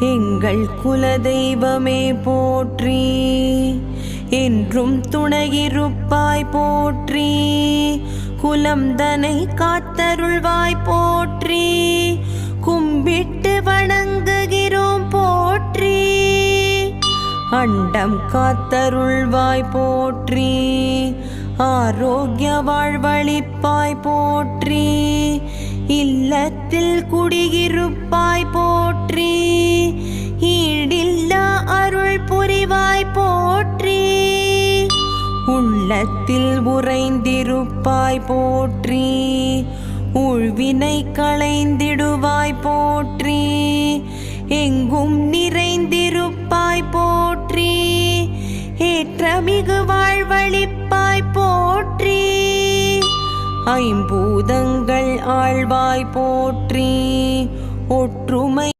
எங்கள் குலதெய்வமே போற்றி என்றும் துணையிருப்பாய் போற்றி குலம் தனை காத்தருள்வாய் போற்றி கும்பிட்டு வணங்குகிறோம் போற்றி அண்டம் காத்தருள்வாய் போற்றி ஆரோக்கிய வாழ்வழிப்பாய் போற்றி இல்லத்தில் குடியிருப்பாய் போற்றி. புரிவாய் போற்றி. உள்ளத்தில் உறைந்திருப்பாய் போற்றி. உள்வினை களைந்திடுவாய் போற்றி. எங்கும் நிறைந்திருப்பாய் போற்றி. ஏற்றமிகு வாழ்வழிப்பாய் போற்றி. ஐம்பூதங்கள் ஆழ்வாய் போற்றி. ஒற்றுமை